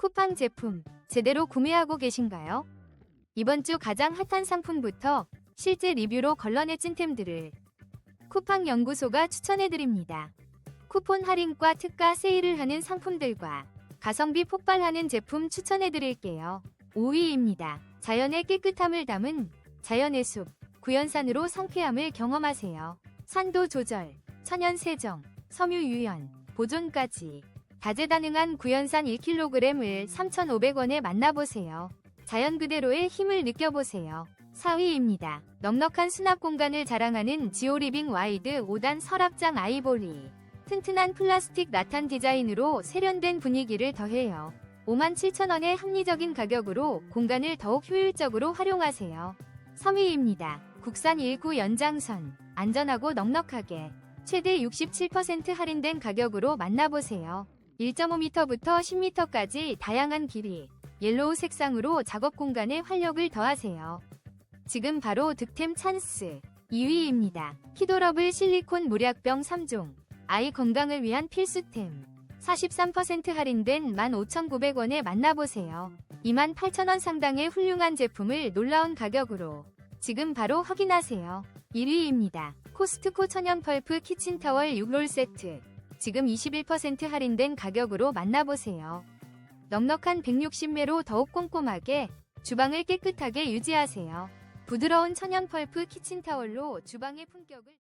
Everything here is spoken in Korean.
쿠팡 제품 제대로 구매하고 계신가요? 이번 주 가장 핫한 상품부터 실제 리뷰로 걸러내 찐템들을 쿠팡 연구소가 추천해드립니다. 쿠폰 할인과 특가 세일을 하는 상품들과 가성비 폭발하는 제품 추천해드릴게요. 5위입니다. 자연의 깨끗함을 담은 자연의 숲, 구연산으로 상쾌함을 경험하세요. 산도 조절, 천연 세정, 섬유 유연, 보존까지 다재다능한 구연산 1kg을 3,500원에 만나보세요. 자연 그대로의 힘을 느껴보세요. 4위입니다. 넉넉한 수납 공간을 자랑하는 지오리빙 와이드 5단 서랍장 아이보리. 튼튼한 플라스틱 라탄 디자인으로 세련된 분위기를 더해요. 57,000원의 합리적인 가격으로 공간을 더욱 효율적으로 활용하세요. 3위입니다. 국산 19 연장선. 안전하고 넉넉하게 최대 67% 할인된 가격으로 만나보세요. 1.5m부터 10m까지 다양한 길이, 옐로우 색상으로 작업 공간에 활력을 더하세요. 지금 바로 득템 찬스. 2위입니다. 키도러블 실리콘 물약병 3종. 아이 건강을 위한 필수템. 43% 할인된 15,900원에 만나보세요. 28,000원 상당의 훌륭한 제품을 놀라운 가격으로 지금 바로 확인하세요. 1위입니다. 코스트코 천연 펄프 키친타월 6롤 세트. 지금 21% 할인된 가격으로 만나보세요. 넉넉한 160매로 더욱 꼼꼼하게 주방을 깨끗하게 유지하세요. 부드러운 천연 펄프 키친타월로 주방의 품격을